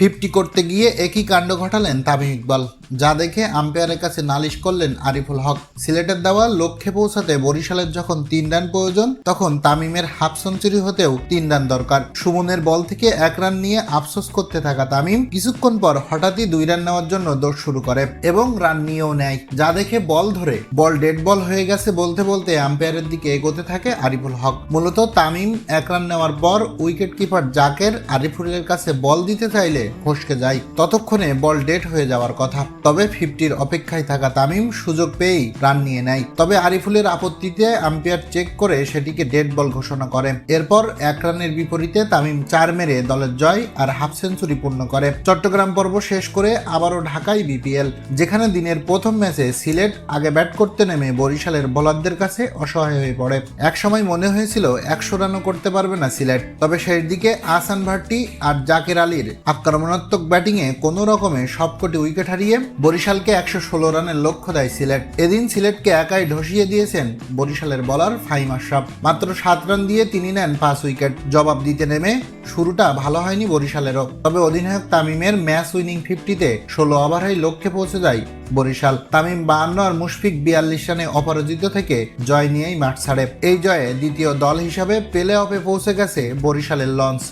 Fifty করতে গিয়ে একই কাণ্ড ঘটালেন তামিম ইকবাল। যা দেখে আম্পায়ারের কাছে নালিশ করলেন আরিফুল হক। সিলেটের দেওয়া লক্ষ্যে পৌঁছাতে বরিশালের যখন তিন রান প্রয়োজন, তখন তামিমের হাফ সেঞ্চুরি হতেও তিন রান দরকার। সুমনের বল থেকে এক রান নিয়ে আফসোস করতে থাকা তামিম কিছুক্ষণ পর হঠাৎই দুই রান নেওয়ার জন্য দৌড় শুরু করে এবং রান নিয়েও নেয়। যা দেখে বল ধরে, বল ডেড বল হয়ে গেছে বলতে বলতে আম্পায়ারের দিকে এগোতে থাকে আরিফুল হক। মূলত তামিম এক রান নেওয়ার পর উইকেট কিপার জাকের আরিফুলের কাছে বল দিতে চাইলে ফসকে যায়। ততক্ষণে বল ডেড হয়ে যাওয়ার কথা। তবে ফিফটির অপেক্ষায় থাকা তামিম সুযোগ পেয়েই রান নিয়ে নেয়। তবে আরিফুলের আপত্তিতে আম্পায়ার চেক করে সেটিকে ডেড বল ঘোষণা করে এরপর এক রানের বিপরীতে তামিম চার মেরে দলের জয় আর হাফ সেঞ্চুরি পূর্ণ করে। চট্টগ্রাম পর্ব শেষ করে আবারও ঢাকায় বিপিএল, যেখানে দিনের প্রথম ম্যাচে সিলেট আগে ব্যাট করতে নেমে বরিশালের বোলারদের কাছে অসহায় হয়ে পড়ে। একসময় মনে হয়েছিল একশো রানও করতে পারবে না সিলেট। তবে শেষ দিকে আসান ভাট্টি আর জাকের আলীর আক্রমণাত্মক ব্যাটিংয়ে কোনো রকমে সবকটি উইকেট হারিয়ে বরিশালকে একশো ষোলো রানের লক্ষ্য দেয় সিলেট। এদিন সিলেটকে একাই ধসিয়ে দিয়েছেন বরিশালের বলার ফাহিম আশরাফ। মাত্র সাত রান দিয়ে তিনি নেন পাঁচ উইকেট। জবাব দিতে নেমে শুরুটা ভালো হয়নি বরিশালেরও। তবে অধিনায়ক তামিমের ম্যাচ উইনিং ফিফটিতে ষোলো ওভারেই লক্ষ্যে পৌঁছে যায় বরিশাল। তামিম বাহান্ন আর মুশফিক বিয়াল্লিশ রানে অপরাজিত থেকে জয় নিয়েই মাঠ ছাড়ে। এই জয়ে দ্বিতীয় দল হিসাবে প্লে অফে পৌঁছে গেছে বরিশালের লঞ্চ।